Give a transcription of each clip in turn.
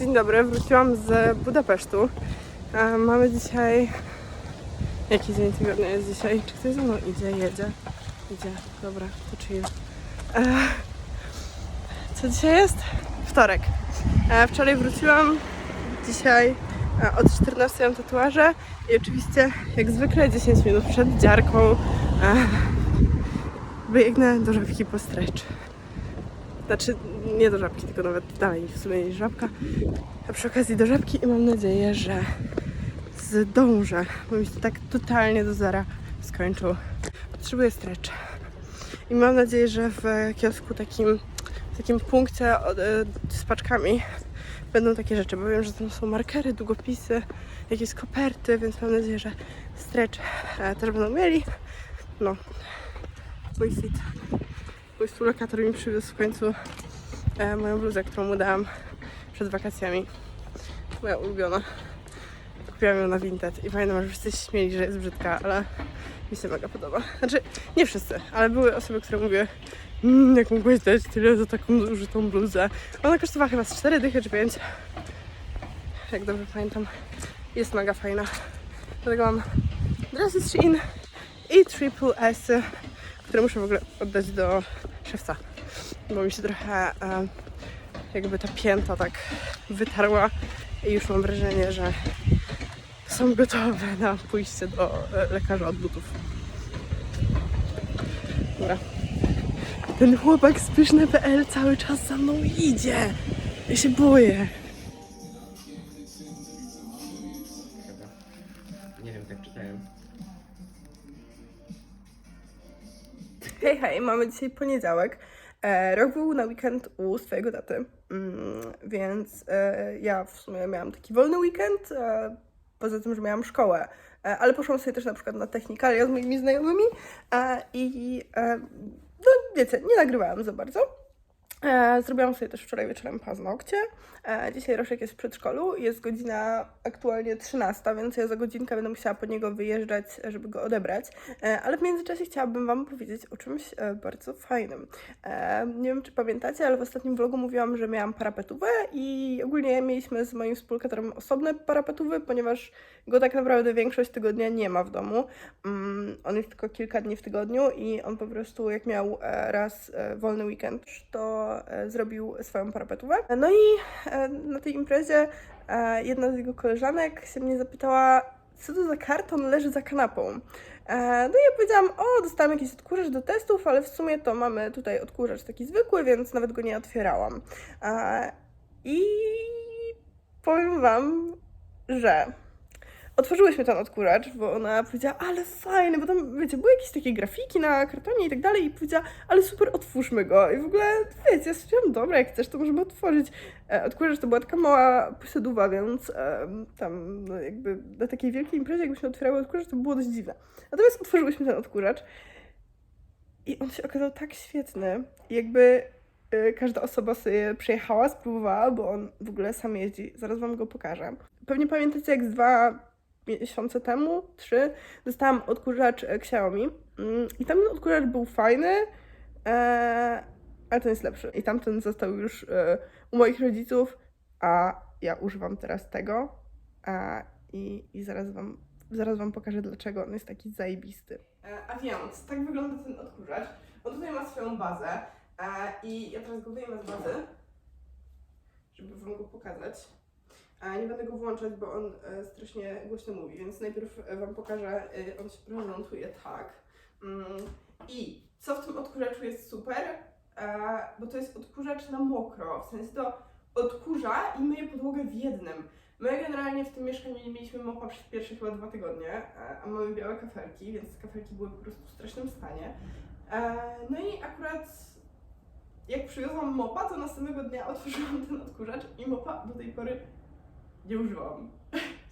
Dzień dobry, wróciłam z Budapesztu. Mamy dzisiaj. Jaki dzień tygodnia jest dzisiaj? Czy ktoś ze mną idzie? Jedzie? Idzie. Dobra, to chill. E, co dzisiaj jest? Wtorek. E, wczoraj wróciłam. Dzisiaj e, od 14 mam tatuaże i oczywiście, jak zwykle, 10 minut przed dziarką biegnę do żabki po stretch. Znaczy, nie do żabki, tylko nawet dalej w sumie niż żabka. A przy okazji do żabki i mam nadzieję, że zdążę, bo mi się tak totalnie do zera skończył. Potrzebuję stretch. I mam nadzieję, że w kiosku takim, w takim punkcie e, z paczkami będą takie rzeczy, bo wiem, że tam są markery, długopisy, jakieś koperty, więc mam nadzieję, że stretch e, też będą mieli. No, mój fit. Współlokator mi przywiózł w końcu e, moją bluzę, którą mu dałam przed wakacjami. Moja ulubiona. Kupiłam ją na Vinted i pamiętam, że wszyscy się śmieli, że jest brzydka, ale mi się mega podoba. Znaczy, nie wszyscy, ale były osoby, które mówiły mmm, jak mogłeś dać tyle za taką użytą bluzę. Ona kosztowała chyba z 4 dychy czy 5. Jak dobrze pamiętam. Jest mega fajna. Dlatego mam Dresses Shein i Triple S, które muszę w ogóle oddać do szewca, bo mi się trochę e, jakby ta pięta tak wytarła i już mam wrażenie, że są gotowe na pójście do e, lekarza od butów. Dobra. Ten chłopak z pyszne.pl cały czas za mną idzie. Ja się boję. Mamy dzisiaj poniedziałek. E, rok był na weekend u swojego taty, mm, więc e, ja w sumie miałam taki wolny weekend, e, poza tym, że miałam szkołę. E, ale poszłam sobie też na przykład na technikalia z moimi znajomymi e, i e, no wiecie, nie nagrywałam za bardzo. E, zrobiłam sobie też wczoraj wieczorem paznokcie. E, dzisiaj Roszek jest w przedszkolu. Jest godzina aktualnie 13, więc ja za godzinkę będę musiała po niego wyjeżdżać, żeby go odebrać. E, ale w międzyczasie chciałabym Wam powiedzieć o czymś e, bardzo fajnym. E, nie wiem, czy pamiętacie, ale w ostatnim vlogu mówiłam, że miałam parapetówę i ogólnie mieliśmy z moim współlokatorem osobne parapetówy, ponieważ go tak naprawdę większość tygodnia nie ma w domu. Mm, on jest tylko kilka dni w tygodniu i on po prostu jak miał e, raz e, wolny weekend, to zrobił swoją parapetówę. No i e, na tej imprezie e, jedna z jego koleżanek się mnie zapytała, co to za karton leży za kanapą. E, No i ja powiedziałam, o, dostałam jakiś odkurzacz do testów, ale w sumie to mamy tutaj odkurzacz taki zwykły, więc nawet go nie otwierałam. E, I powiem Wam, że otworzyłyśmy ten odkurzacz, bo ona powiedziała, ale fajny, bo tam, wiecie, były jakieś takie grafiki na kartonie i tak dalej i powiedziała, ale super, otwórzmy go. I w ogóle, wiecie, ja stwierdziłam, dobra, jak chcesz, to możemy otworzyć. E, odkurzacz to była taka mała posadowa, więc em, tam no, jakby na takiej wielkiej imprezie, jakbyśmy otwierały odkurzacz, to było dość dziwne. Natomiast otworzyłyśmy ten odkurzacz i on się okazał tak świetny. Jakby e, każda osoba sobie przyjechała, spróbowała, bo on w ogóle sam jeździ. Zaraz wam go pokażę. Pewnie pamiętacie, jak z dwa miesiące temu, trzy, dostałam odkurzacz e, Xiaomi. Mm, I tamten odkurzacz był fajny, e, ale ten jest lepszy. I tamten został już e, u moich rodziców, a ja używam teraz tego. I, I zaraz wam zaraz wam pokażę, dlaczego on jest taki zajebisty. A więc, tak wygląda ten odkurzacz. On tutaj ma swoją bazę i ja teraz go wyjmę z bazy, żeby wam go pokazać. Nie będę go włączać, bo on e, strasznie głośno mówi, więc najpierw e, wam pokażę, e, on się prezentuje tak. Mm, I co w tym odkurzaczu jest super, bo to jest odkurzacz na mokro, w sensie to odkurza i myje podłogę w jednym. My generalnie w tym mieszkaniu nie mieliśmy mopa przez pierwsze chyba dwa tygodnie, a mamy białe kafelki, więc kafelki były po prostu w strasznym stanie. No i akurat jak przywiozłam mopa, to następnego dnia otworzyłam ten odkurzacz i mopa do tej pory nie używałam.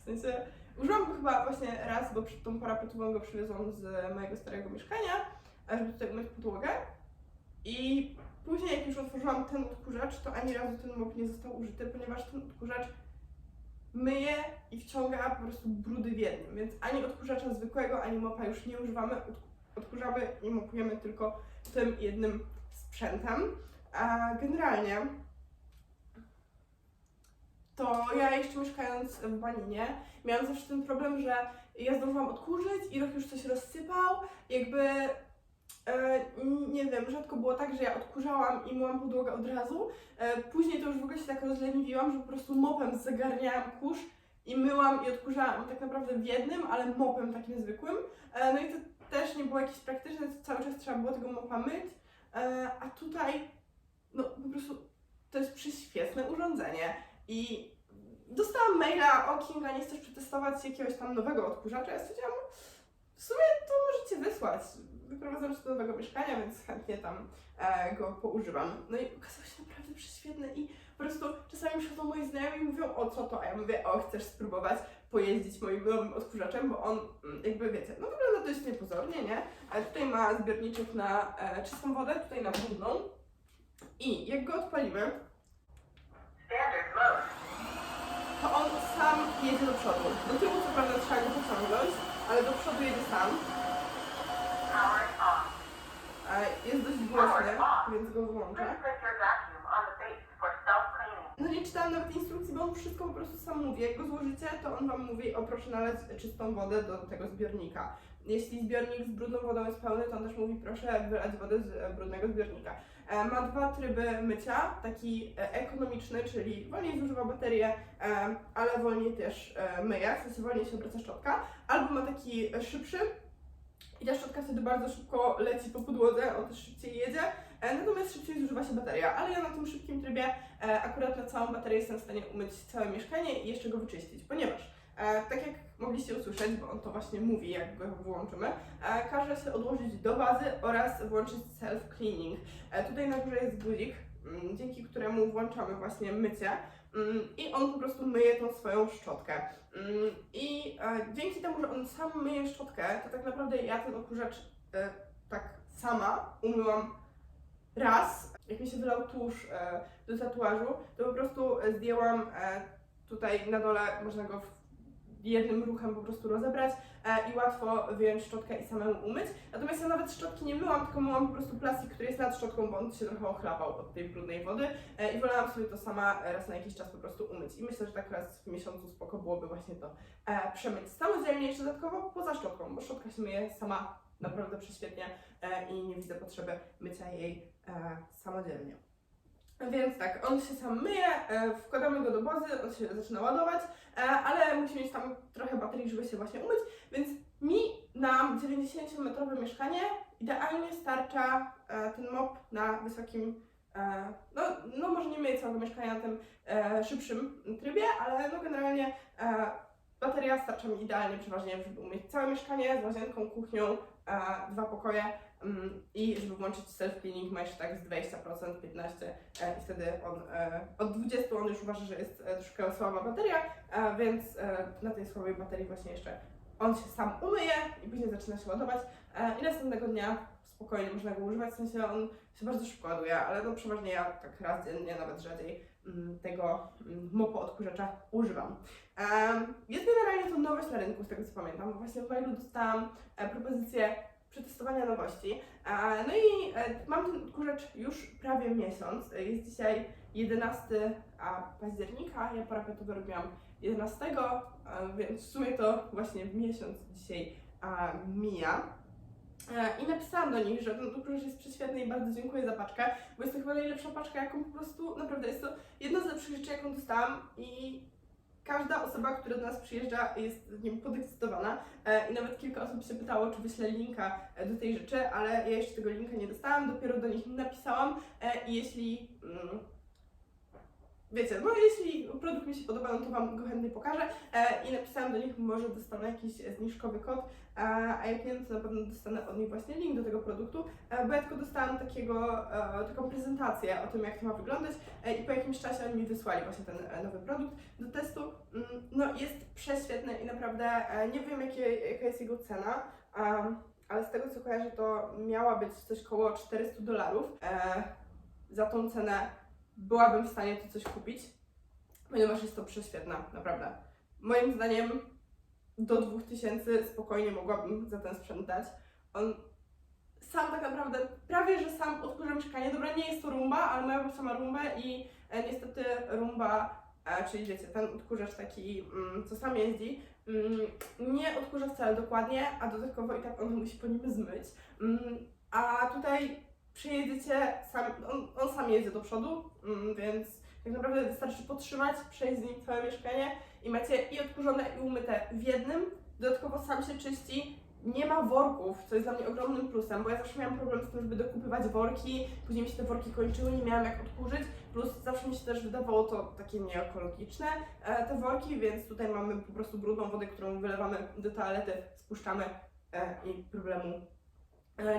W sensie użyłam go chyba właśnie raz, bo przed tą parapetową go przywiozłam z mojego starego mieszkania, żeby tutaj umyć podłogę. I później jak już otworzyłam ten odkurzacz, to ani razu ten mop nie został użyty, ponieważ ten odkurzacz myje i wciąga po prostu brudy w jednym, więc ani odkurzacza zwykłego, ani mopa już nie używamy, Od- odkurzamy i mopujemy tylko tym jednym sprzętem. A generalnie to ja jeszcze mieszkając w Baninie miałam zawsze ten problem, że ja zdążyłam odkurzyć i rok już coś rozsypał, jakby e, nie wiem, rzadko było tak, że ja odkurzałam i myłam podłogę od razu. E, później to już w ogóle się tak rozleniwiłam, że po prostu mopem zagarniałam kurz i myłam i odkurzałam tak naprawdę w jednym, ale mopem takim zwykłym. E, no i to też nie było jakieś praktyczne, cały czas trzeba było tego mopa myć. A tutaj, no po prostu to jest prześwietne urządzenie i dostałam maila, o Kinga, nie chcesz przetestować jakiegoś tam nowego odkurzacza? Ja stwierdziłam, w sumie to możecie wysłać. Wyprowadzam się do nowego mieszkania, więc chętnie tam e, go poużywam. No i okazał się naprawdę prześwietny i po prostu czasami przychodzą moi znajomi i mówią, o co to? A ja mówię, o chcesz spróbować pojeździć moim nowym odkurzaczem, bo on mm, jakby wiecie, no wygląda dość niepozornie, nie? E, tutaj ma zbiorniczek na e, czystą wodę, tutaj na brudną. I jak go mode. To on sam jedzie do przodu. Do tyłu co prawda trzeba go pociągnąć, ale do przodu jedzie sam. Jest dość głośny, więc go self-cleaning. No nie czytałam nawet instrukcji, bo on wszystko po prostu sam mówi. Jak go złożycie, to on wam mówi, o proszę nalać czystą wodę do tego zbiornika. Jeśli zbiornik z brudną wodą jest pełny, to on też mówi, proszę wylać wodę z e, brudnego zbiornika. E, Ma dwa tryby mycia, taki e, ekonomiczny, czyli wolniej zużywa baterię, e, ale wolniej też myje, w sensie wolniej się obraca szczotka, albo ma taki szybszy. I ta szczotka wtedy bardzo szybko leci po podłodze, on też szybciej jedzie, natomiast szybciej zużywa się bateria, ale ja na tym szybkim trybie akurat na całą baterię jestem w stanie umyć całe mieszkanie i jeszcze go wyczyścić, ponieważ tak jak mogliście usłyszeć, bo on to właśnie mówi, jak go włączymy, e, każe się odłożyć do bazy oraz włączyć self-cleaning. E, tutaj na górze jest guzik, mm, dzięki któremu włączamy właśnie mycie mm, i on po prostu myje tą swoją szczotkę. Mm, I e, dzięki temu, że on sam myje szczotkę, to tak naprawdę ja ten odkurzacz e, tak sama umyłam raz. Jak mi się wylał tusz do tatuażu, to po prostu zdjęłam tutaj na dole, można go jednym ruchem po prostu rozebrać e, i łatwo wyjąć szczotkę i samemu umyć. Natomiast ja nawet szczotki nie myłam, tylko myłam po prostu plastik, który jest nad szczotką, bo on się trochę ochlapał od tej brudnej wody e, i wolałam sobie to sama raz na jakiś czas po prostu umyć. I myślę, że tak raz w miesiącu spoko byłoby właśnie to e, przemyć samodzielnie, jeszcze dodatkowo poza szczotką, bo szczotka się myje sama naprawdę prześwietnie i nie widzę potrzeby mycia jej samodzielnie. Więc tak, on się sam myje, e, wkładamy go do bazy, on się zaczyna ładować, e, ale musi mieć tam trochę baterii, żeby się właśnie umyć, więc mi na 90-metrowe mieszkanie idealnie starcza e, ten mop na wysokim, no, no może nie myję całego mieszkania na tym szybszym trybie, ale no generalnie bateria starcza mi idealnie przeważnie, żeby umyć całe mieszkanie z łazienką, kuchnią, dwa pokoje i żeby włączyć self-cleaning ma jeszcze tak z 20%, 15% e, i wtedy on e, od 20 on już uważa, że jest e, troszkę słaba bateria, więc na tej słabej baterii właśnie jeszcze on się sam umyje i później zaczyna się ładować i następnego dnia spokojnie można go używać, w sensie on się bardzo szybko ładuje, ale no przeważnie ja tak raz dziennie, nawet rzadziej mm, tego mm, mopo odkurzacza używam. Jest generalnie to nowość na rynku, z tego co pamiętam, bo właśnie w mailu dostałam propozycję przetestowania nowości. No i e, mam ten odkurzacz już prawie miesiąc. Jest dzisiaj 11 a, października, ja parapetowy robiłam 11, e, więc w sumie to właśnie miesiąc dzisiaj mija. E, I napisałam do nich, że ten odkurzacz jest prześwietny i bardzo dziękuję za paczkę, bo jest to chyba najlepsza paczka, jaką po prostu, naprawdę jest to jedna z lepszych rzeczy, jaką dostałam i każda osoba, która do nas przyjeżdża jest nim podekscytowana e, i nawet kilka osób się pytało, czy wyślę linka e, do tej rzeczy, ale ja jeszcze tego linka nie dostałam, dopiero do nich napisałam e, i jeśli... Mm, Wiecie, no jeśli produkt mi się podoba, no to Wam go chętnie pokażę e, i napisałam do nich, może dostanę jakiś e, zniżkowy kod, e, a jak nie, no to na pewno dostanę od nich właśnie link do tego produktu, e, bo ja tylko dostałam takiego, e, taką prezentację o tym, jak to ma wyglądać e, i po jakimś czasie oni mi wysłali właśnie ten e, nowy produkt do testu. Mm, No jest prześwietny i naprawdę e, nie wiem jakie, jaka jest jego cena, em, ale z tego co kojarzę to miała być coś koło 400 dolarów. E, Za tą cenę byłabym w stanie tu coś kupić, ponieważ jest to prześwietna, naprawdę. Moim zdaniem do 2000 spokojnie mogłabym za ten sprzęt dać. On sam tak naprawdę, prawie że sam odkurza mieszkanie. Dobra, nie jest to rumba, ale moja sama rumbę i e, niestety rumba e, czyli wiecie, ten odkurzacz taki, mm, co sam jeździ, mm, nie odkurza wcale dokładnie, a dodatkowo i tak on musi po nim zmyć. Mm, a tutaj przyjedziecie, sam, on, on sam jedzie do przodu, mm, więc tak naprawdę wystarczy podtrzymać, przejść z nim całe mieszkanie i macie i odkurzone i umyte w jednym, dodatkowo sam się czyści, nie ma worków, co jest dla mnie ogromnym plusem, bo ja zawsze miałam problem z tym, żeby dokupywać worki, później mi się te worki kończyły, nie miałam jak odkurzyć, plus zawsze mi się też wydawało to takie nieekologiczne, e, te worki, więc tutaj mamy po prostu brudną wodę, którą wylewamy do toalety, spuszczamy e, i problemu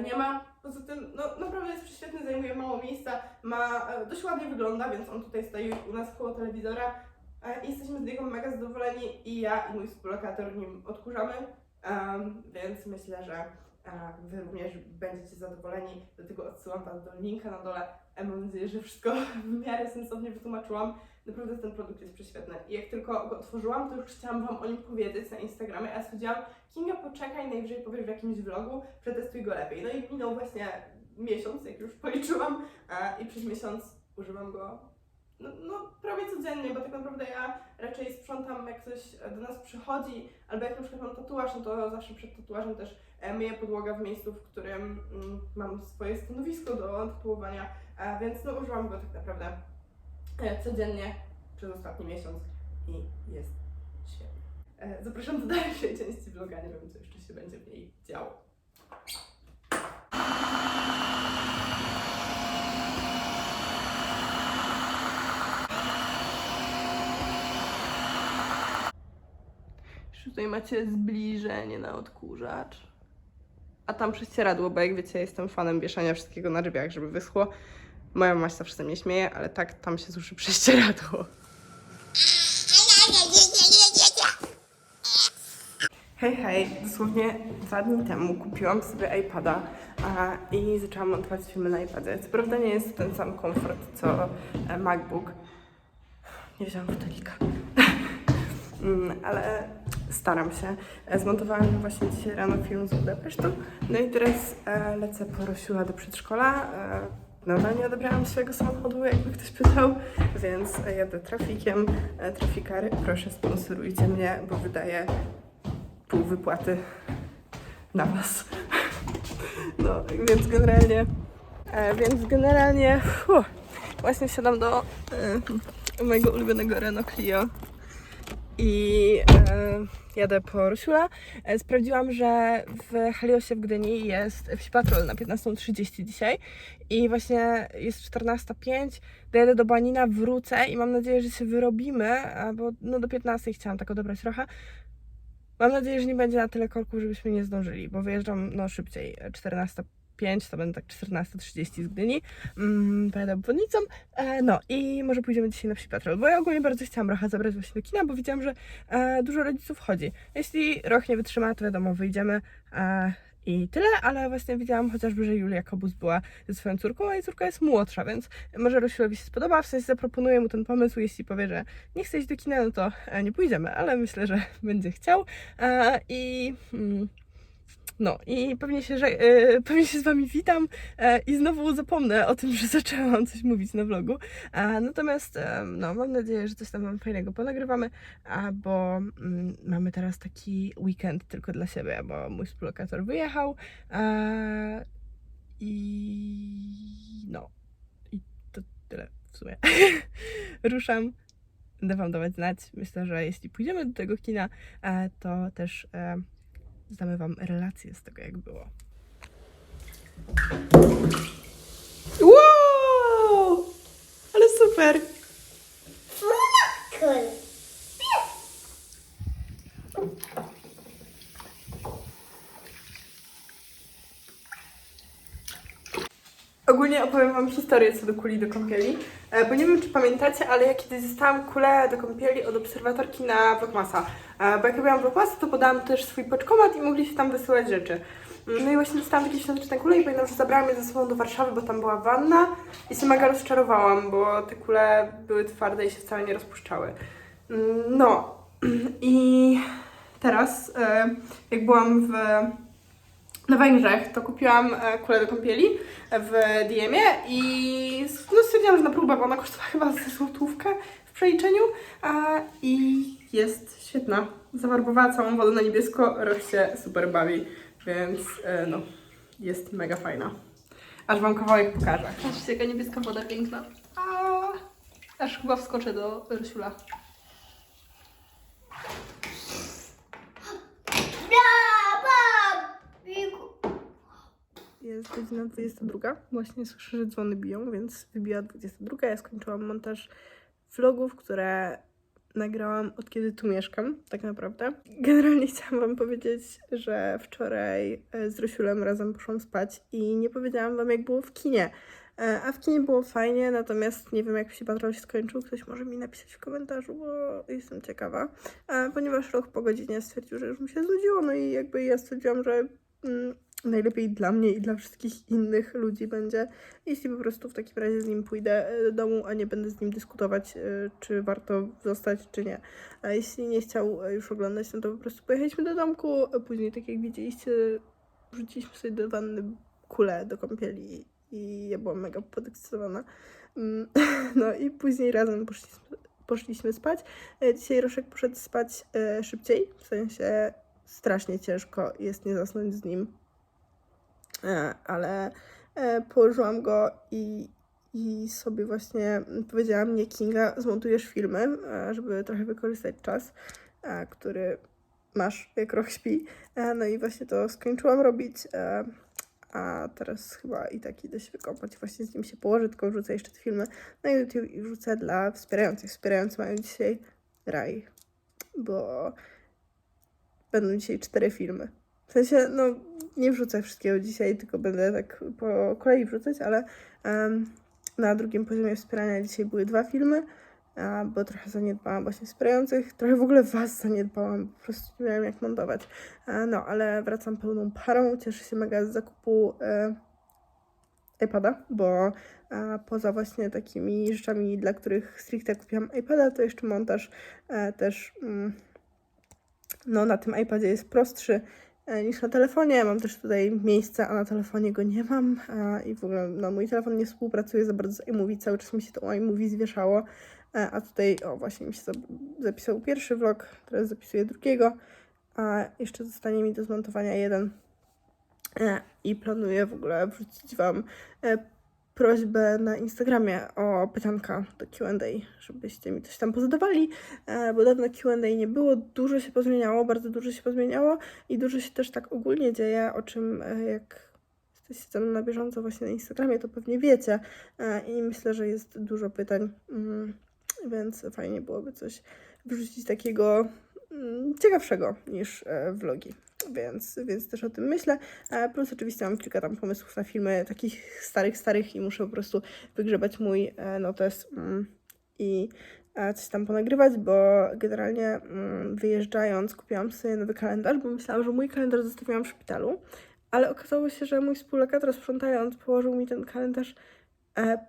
nie ma. Poza tym, no naprawdę jest prześwietny, zajmuje mało miejsca, ma, e, dość ładnie wygląda, więc on tutaj stoi u nas koło telewizora e, jesteśmy z niego mega zadowoleni i ja i mój współlokator nim odkurzamy, Em, więc myślę, że e, Wy również będziecie zadowoleni. Dlatego odsyłam Was do linka na dole. E, Mam nadzieję, że wszystko w miarę sensownie wytłumaczyłam. Naprawdę ten produkt jest prześwietny. I jak tylko go otworzyłam, to już chciałam Wam o nim powiedzieć na Instagramie, a ja stwierdziłam, Kinga, poczekaj, najwyżej powiesz w jakimś vlogu, przetestuj go lepiej. No i minął właśnie miesiąc, jak już policzyłam, e, i przez miesiąc używam go no, no prawie codziennie, bo tak naprawdę ja raczej sprzątam, jak ktoś do nas przychodzi, albo jak na przykład mam tatuaż, no to zawsze przed tatuażem też e, myję podłogę w miejscu, w którym mm, mam swoje stanowisko do tatuowania, e, więc no używam go tak naprawdę codziennie przez ostatni miesiąc i jest świetny. E, Zapraszam do dalszej części vloga, nie wiem co jeszcze się będzie w niej działo. Już Tutaj macie zbliżenie na odkurzacz. A tam prześcieradło, bo jak wiecie, jestem fanem wieszania wszystkiego na drzwiach, żeby wyschło. Moja mama się zawsze ze mnie śmieje, ale tak tam się suszy prześcieradło. Hej, hej, dosłownie dwa dni temu kupiłam sobie iPada a, i zaczęłam montować filmy na iPadzie. Co prawda nie jest to ten sam komfort co e, MacBook. Nie wziąłam fotolika. Mm, ale staram się. E, Zmontowałam właśnie dzisiaj rano film z Budapesztu. No i teraz e, lecę po do przedszkola. E, nadal nie odebrałam swojego samochodu, jakby ktoś pytał, więc jadę trafikiem. E, trafikary, proszę sponsorujcie mnie, bo wydaję pół wypłaty na was. No, więc generalnie, e, więc generalnie, właśnie siadam do e, mojego ulubionego Renault Clio i e, jadę po Rosiula. E, sprawdziłam, że w Heliosie w Gdyni jest wsi patrol na 15.30 dzisiaj i właśnie jest 14.05, dojadę do Banina, wrócę i mam nadzieję, że się wyrobimy, bo no do 15 chciałam tak odebrać trochę. Mam nadzieję, że nie będzie na tyle korków, żebyśmy nie zdążyli, bo wyjeżdżam no szybciej, e, 14 5, to będę tak 14.30 z Gdyni, mm, pojadę obwodnicą, e, no i może pójdziemy dzisiaj na wsi patrol, bo ja ogólnie bardzo chciałam Rocha zabrać właśnie do kina, bo widziałam, że e, dużo rodziców chodzi. Jeśli Roch nie wytrzyma, to wiadomo, wyjdziemy e, i tyle, ale właśnie widziałam chociażby, że Julia Kobus była ze swoją córką, a jej córka jest młodsza, więc może Rosilowi się spodoba, w sensie zaproponuję mu ten pomysł, jeśli powie, że nie chce iść do kina, no to e, nie pójdziemy, ale myślę, że będzie chciał e, i... Mm, no i pewnie się, że, e, pewnie się z Wami witam e, i znowu zapomnę o tym, że zaczęłam coś mówić na vlogu. E, natomiast no, mam nadzieję, że coś tam Wam fajnego ponagrywamy, a, bo mm, mamy teraz taki weekend tylko dla siebie, bo mój współlokator wyjechał i no i to tyle w sumie. Ruszam. Będę Wam dawać znać. Myślę, że jeśli pójdziemy do tego kina, to też zdamy Wam relację z tego, jak było. Wow! Ale super! Cool. Ogólnie opowiem Wam historię co do kuli do kąpieli, e, bo nie wiem, czy pamiętacie, ale ja kiedyś dostałam kulę do kąpieli od obserwatorki na Vlogmasa. E, Bo jak robiłam Vlogmasa, to podałam też swój poczkomat i mogli się tam wysyłać rzeczy. No i właśnie dostałam takie świąteczne kule i pamiętam, że zabrałam je ze sobą do Warszawy, bo tam była wanna i się mega rozczarowałam, bo te kule były twarde i się wcale nie rozpuszczały. Mm, No i teraz, e, jak byłam w na Węgrzech, to kupiłam e, kulę do kąpieli w DM-ie i no, stwierdziłam, że na próbę, bo ona kosztowała chyba ze złotówkę w przeliczeniu a, i jest świetna. Zafarbowała całą wodę na niebiesko, Roch się super bawi, więc e, no, jest mega fajna. Aż Wam kawałek pokażę. Patrzcie, jaka niebieska woda piękna. A, aż chyba wskoczę do Rysiula. Jest godzina 22. Właśnie słyszę, że dzwony biją, więc wybiła 22. Ja skończyłam montaż vlogów, które nagrałam od kiedy tu mieszkam, tak naprawdę. Generalnie chciałam Wam powiedzieć, że wczoraj e, z Rysiulem razem poszłam spać i nie powiedziałam Wam, jak było w kinie. E, A w kinie było fajnie, natomiast nie wiem, jak się patrol się skończył. Ktoś może mi napisać w komentarzu, bo jestem ciekawa. E, Ponieważ rok po godzinie stwierdził, że już mi się znudziło, no i jakby ja stwierdziłam, że mm, najlepiej dla mnie i dla wszystkich innych ludzi będzie, jeśli po prostu w takim razie z nim pójdę e, do domu, a nie będę z nim dyskutować, e, czy warto zostać, czy nie. A jeśli nie chciał e, już oglądać, no to po prostu pojechaliśmy do domku, później, tak jak widzieliście, wrzuciliśmy sobie do wanny kulę do kąpieli i ja byłam mega podekscytowana. Mm, No i później razem poszliśmy, poszliśmy spać. Dzisiaj Roszek poszedł spać szybciej, w sensie strasznie ciężko jest nie zasnąć z nim, ale e, położyłam go i, i sobie właśnie powiedziałam, nie Kinga, zmontujesz filmy, e, żeby trochę wykorzystać czas, e, który masz, jak Roch śpi. E, No i właśnie to skończyłam robić, e, a teraz chyba i tak idę się wykąpać, właśnie z nim się położę, tylko wrzucę jeszcze te filmy na YouTube i wrzucę dla wspierających. Wspierający mają dzisiaj raj, bo będą dzisiaj cztery filmy. W sensie, no, nie wrzucę wszystkiego dzisiaj, tylko będę tak po kolei wrzucać, ale em, na drugim poziomie wspierania dzisiaj były dwa filmy, a, bo trochę zaniedbałam właśnie wspierających, trochę w ogóle Was zaniedbałam, po prostu nie miałam jak montować. E, no, ale wracam pełną parą, cieszę się mega z zakupu e, iPada, bo e, poza właśnie takimi rzeczami, dla których stricte kupiłam iPada, to jeszcze montaż też mm, no, na tym iPadzie jest prostszy niż na telefonie. Mam też tutaj miejsce, a na telefonie go nie mam. e, I w ogóle no, mój telefon nie współpracuje za bardzo z iMovie. Cały czas mi się to iMovie zwieszało. E, A tutaj, o właśnie, mi się zap- zapisał pierwszy vlog, teraz zapisuję drugiego. A jeszcze zostanie mi do zmontowania jeden. E, I planuję w ogóle wrzucić Wam e, prośbę na Instagramie o pytanka do Q&A, żebyście mi coś tam pozadawali, e, bo dawno Q&A nie było, dużo się pozmieniało, bardzo dużo się pozmieniało i dużo się też tak ogólnie dzieje, o czym e, jak jesteście ze mną na bieżąco właśnie na Instagramie, to pewnie wiecie e, i myślę, że jest dużo pytań, mm, więc fajnie byłoby coś wrzucić takiego mm, ciekawszego niż vlogi. Więc, więc też o tym myślę. E, Plus oczywiście mam kilka tam pomysłów na filmy takich starych, starych i muszę po prostu wygrzebać mój e, notes mm, i e, coś tam ponagrywać, bo generalnie mm, wyjeżdżając kupiłam sobie nowy kalendarz, bo myślałam, że mój kalendarz zostawiłam w szpitalu, ale okazało się, że mój współlokator sprzątając położył mi ten kalendarz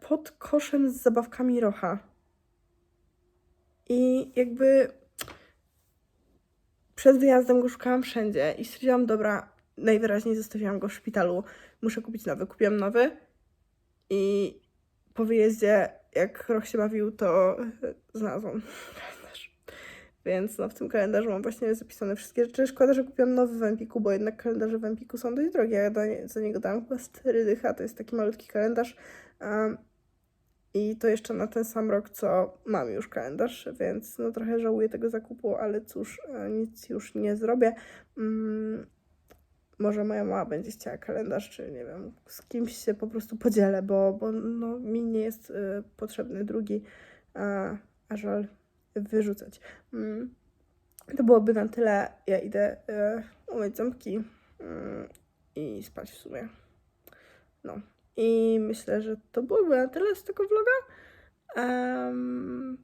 pod koszem z zabawkami Rocha. I jakby przed wyjazdem go szukałam wszędzie i stwierdziłam, dobra, najwyraźniej zostawiłam go w szpitalu, muszę kupić nowy. Kupiłam nowy i po wyjeździe, jak rok się bawił, to znalazłam kalendarz. Więc no, w tym kalendarzu mam właśnie zapisane wszystkie rzeczy. Szkoda, że kupiłam nowy w Empiku, bo jednak kalendarze w Empiku są dość drogie. Ja za niego dałam chyba 4 dycha, to jest taki malutki kalendarz. Um, i to jeszcze na ten sam rok, co mam już kalendarz, więc no trochę żałuję tego zakupu, ale cóż, e, nic już nie zrobię. Mm, może moja mama będzie chciała kalendarz, czy nie wiem, z kimś się po prostu podzielę, bo, bo no, mi nie jest e, potrzebny drugi, a, a żal wyrzucać. Mm, to byłoby na tyle. Ja idę e, umyć ząbki mm, i spać w sumie. No. I myślę, że to byłoby na tyle z tego vloga. Em,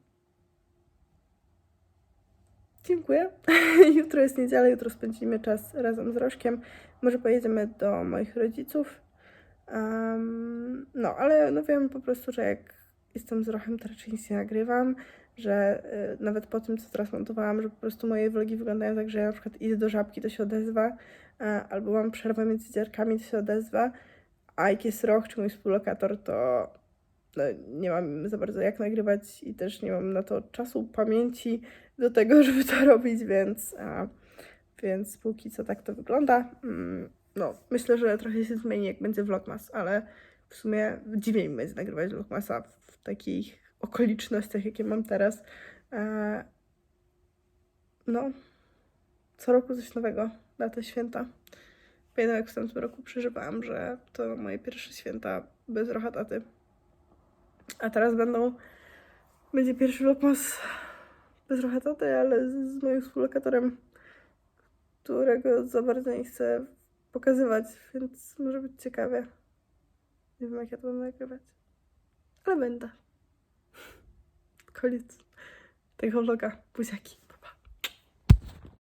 dziękuję. jutro jest niedziela, jutro spędzimy czas razem z Rożkiem. Może pojedziemy do moich rodziców. Em, no, ale no wiem po prostu, że jak jestem z Rochem, to raczej nic nie nagrywam, że y, nawet po tym, co teraz montowałam, że po prostu moje vlogi wyglądają tak, że ja na przykład idę do żabki, to się odezwa, e, albo mam przerwę między dziarkami, to się odezwa, a jak jest Roch czy mój współlokator, to no, nie mam za bardzo jak nagrywać i też nie mam na to czasu, pamięci do tego, żeby to robić, więc, a, więc póki co tak to wygląda. Mm, no, myślę, że trochę się zmieni, jak będzie vlogmas, ale w sumie dziwnie mi będzie nagrywać vlogmasa w takich okolicznościach, jakie mam teraz. E, no, co roku coś nowego na te święta. Pamiętam, jak w tamtym roku przeżywałam, że to moje pierwsze święta bez rochataty. A teraz będą, będzie pierwszy vlogmas bez rochataty, ale z, z moim współlokatorem, którego za bardzo nie chcę pokazywać, więc może być ciekawie. Nie wiem, jak ja to będę nagrywać. Ale będę. Koniec tego vloga. Buziaki.